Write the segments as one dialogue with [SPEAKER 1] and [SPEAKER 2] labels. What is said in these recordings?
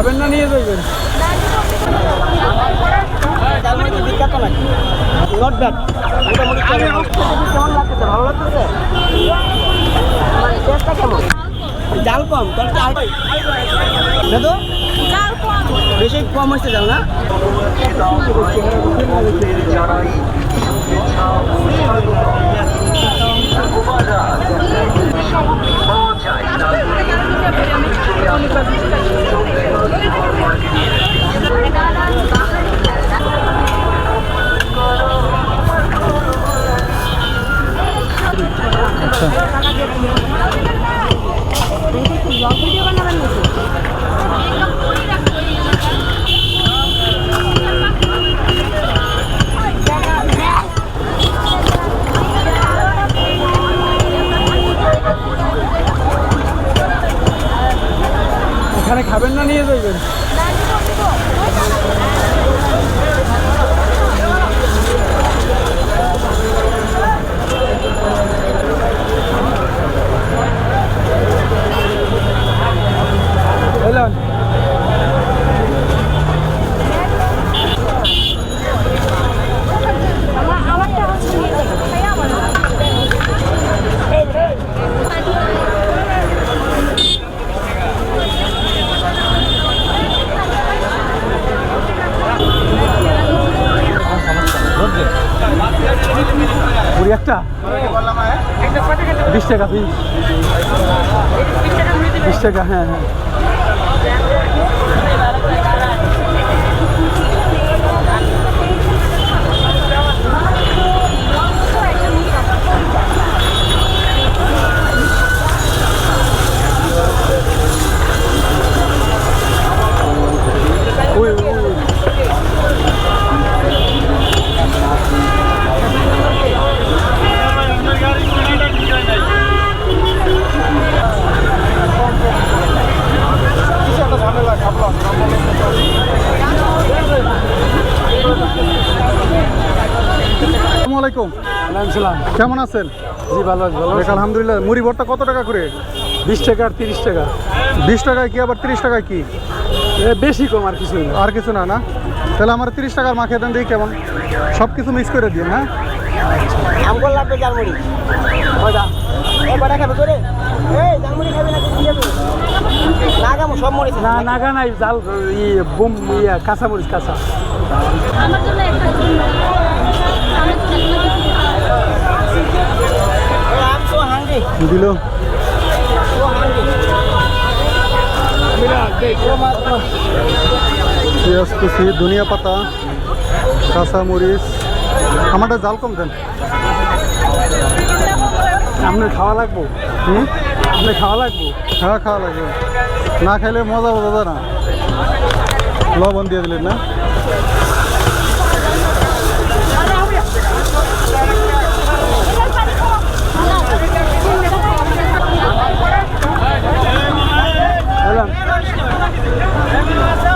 [SPEAKER 1] খাবেন না নিয়ে যাবেন।
[SPEAKER 2] বিখ্যাত নাকি নট ব্যাড মোটামুটি কেমন লাগতেছে ভালো লাগতেছে? মানে টেস্টটা কেমন? জাল কম তো বেশি কম হচ্ছে জাল না?
[SPEAKER 1] বিশ টাকা পিস বিশ টাকা হ্যাঁ হ্যাঁ ওই ওই
[SPEAKER 3] আসসালামু আলাইকুম।
[SPEAKER 1] সালাম।
[SPEAKER 3] কেমন আছেন?
[SPEAKER 1] জি ভালো আছি ভালো
[SPEAKER 3] আলহামদুলিল্লাহ মুড়ি ভর্তা কত টাকা করে?
[SPEAKER 1] বিশ টাকা আর তিরিশ টাকা।
[SPEAKER 3] বিশ টাকায় কি আবার তিরিশ টাকায় কি?
[SPEAKER 1] বেশি কম আর কিছু না।
[SPEAKER 3] আর কিছু না না? তাহলে আমার তিরিশ টাকার মাখিয়ে দেন দিই কেমন। সব কিছু মিক্স করে দিন হ্যাঁ?
[SPEAKER 2] আমগুলো লাগবে ঝালমুড়ি মজা এই কটা খাবে করে এই ঝালমুড়ি খাবে নাকি কি যাবে না সব
[SPEAKER 1] না নাগা নাই জাল ই বুম ইয়া কাঁচা মরিচ কাঁচা।
[SPEAKER 4] আমার জন্য একটা
[SPEAKER 3] কুচি ধনিয়া পাতা কাঁচা মরিচ। আমারটা জাল কম দেন।
[SPEAKER 1] আপনি খাওয়া লাগবো?
[SPEAKER 3] হুম?
[SPEAKER 1] আপনি খাওয়া লাগবো?
[SPEAKER 3] হ্যাঁ খাওয়া লাগবে। না খাইলে মজা বোঝা যায় না। লবণ দিয়ে দিলেন না?
[SPEAKER 1] এলাম
[SPEAKER 4] কত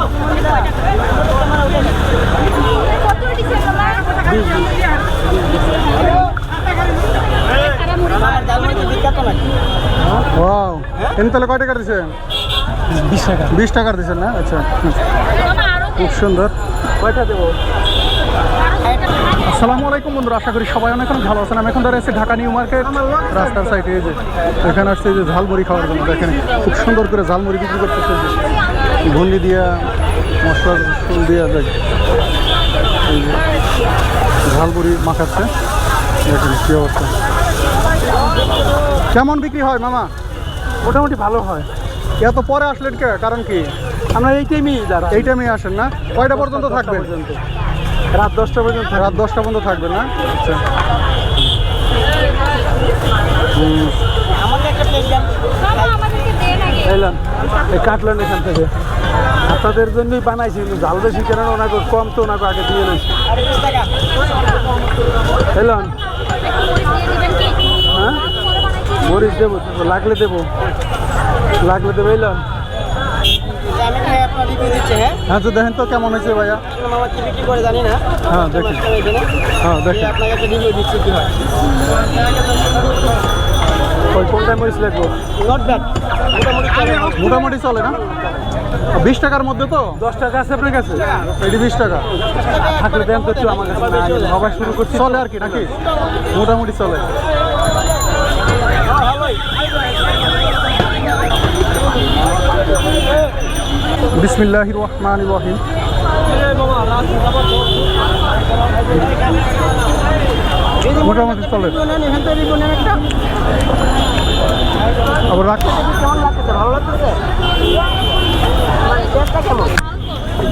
[SPEAKER 3] তাহলে কয় টাকা দিচ্ছেন
[SPEAKER 1] বিশ টাকা।
[SPEAKER 3] দিচ্ছেন না? আচ্ছা। খুব সুন্দর।
[SPEAKER 1] কয়টা দেবো
[SPEAKER 3] আসসালামু আলাইকুম বন্ধুরা আশা করি সবাই অনেক ভালো আছেন। আমি এখন দাঁড়িয়ে ঢাকা নিউ মার্কেট রাস্তার সাইডে এই যে এখানে আসছে যে ঝালমুড়ি খাওয়ার জন্য। দেখেন খুব সুন্দর করে ঝালমুড়ি বিক্রি করতেছে ভন্ডি দিয়া মশলা ফুল দিয়া দেখ এই যে মাখাচ্ছে। দেখেন কি অবস্থা। কেমন বিক্রি হয় মামা?
[SPEAKER 1] মোটামুটি ভালো হয়।
[SPEAKER 3] এত পরে আসলেন কে? কারণ কি?
[SPEAKER 1] আমরা এই টাইমেই দাঁড়া
[SPEAKER 3] এই টাইমেই আসেন না? কয়টা পর্যন্ত থাকবেন?
[SPEAKER 1] পর্যন্ত। রাত দশটা পর্যন্ত
[SPEAKER 3] রাত দশটা পর্যন্ত থাকবেন না? আচ্ছা।
[SPEAKER 1] এলাম এই কাটলেন এখান থেকে। আপনাদের জন্যই বানাইছি কিন্তু ঝাল বেশি কেন ওনাকে কম তো ওনাকে আগে দিয়ে নিয়েছি
[SPEAKER 4] কি
[SPEAKER 1] হ্যাঁ? মরিচ দেবো লাগলে দেবো। লাগলে দেবো
[SPEAKER 2] দিচ্ছে হ্যাঁ
[SPEAKER 3] তো দেখেন তো কেমন হয়েছে ভাইয়া। হ্যাঁ, দেখি।
[SPEAKER 2] মাছটা এখানে।
[SPEAKER 3] হ্যাঁ দেখেন
[SPEAKER 1] ওই কোনটা মরিচ লাগবো?
[SPEAKER 2] মোটামুটি চলে
[SPEAKER 3] না? বিশ টাকার মধ্যে তো?
[SPEAKER 1] দশ টাকা আছে আপনার কাছে?
[SPEAKER 3] এটি বিশ টাকা।
[SPEAKER 1] থাকলে দেন তো একটু আমার কাছে। হওয়া শুরু করছি।
[SPEAKER 3] চলে আর কি নাকি? মোটামুটি চলে। বিসমিল্লাহ রহমান রহিম। মোটামুটি চলে। আবার রাখ।
[SPEAKER 2] কেমন লাগতেছে ভালো লাগতেছে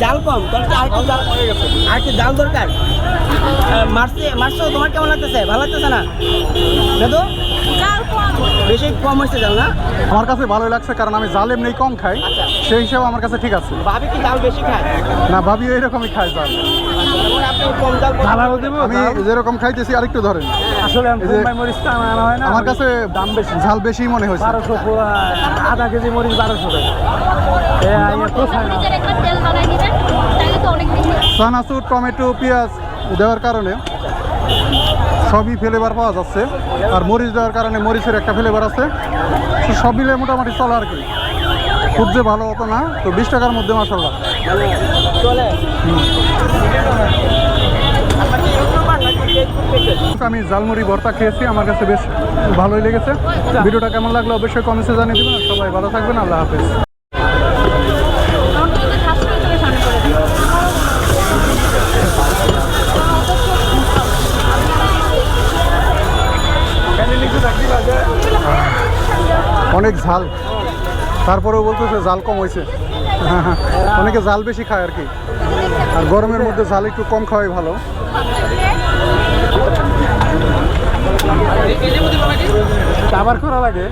[SPEAKER 2] জাল কম, তোর কি জাল আরেকটু জাল দরকার? মারছে মারছো? তোমার কেমন লাগতেছে? ভালো লাগতেছে না? দাদু বেশি কম হচ্ছে জাল না?
[SPEAKER 3] আমার কাছে ভালোই লাগছে কারণ আমি জাল এমনি কম খাই।
[SPEAKER 2] আচ্ছা।
[SPEAKER 3] সেই হিসাবে আমার কাছে ঠিক আছে।
[SPEAKER 2] ভাবি কি জাল বেশি খায়?
[SPEAKER 3] না ভাবি এরকমই খাই জাল। আমি যেরকম খাইতেছি আরেকটু ধরেন।
[SPEAKER 1] আসলে হয়
[SPEAKER 3] আমার কাছে
[SPEAKER 1] দাম বেশি।
[SPEAKER 3] ঝাল বেশি মনে হয়েছে।
[SPEAKER 1] বারোশো আধা কেজি মরিচ বারোশো টাকা।
[SPEAKER 3] চানাচুর টমেটো পেঁয়াজ দেওয়ার কারণে সবই ফ্লেভার পাওয়া যাচ্ছে। আর মরিচ দেওয়ার কারণে মরিচের একটা ফ্লেভার আছে। তো সব মিলে মোটামুটি চলে আর কি। খুব যে ভালো হতো না, তো বিশ টাকার মধ্যে মাসাল্লাহ আমি ঝালমুড়ি ভর্তা খেয়েছি, আমার কাছে বেশ ভালোই লেগেছে। ভিডিওটা কেমন লাগল অবশ্যই কমেন্টে জানিয়ে দেবেন। সবাই ভালো থাকবেন, আল্লাহ হাফেজ। অনেক ঝাল। তারপরেও বলতেছে জাল কম হয়েছে। অনেকে জাল বেশি খায় আর কি। আর গরমের মধ্যে ঝাল একটু কম খাওয়াই ভালো।
[SPEAKER 1] আবার করা লাগে?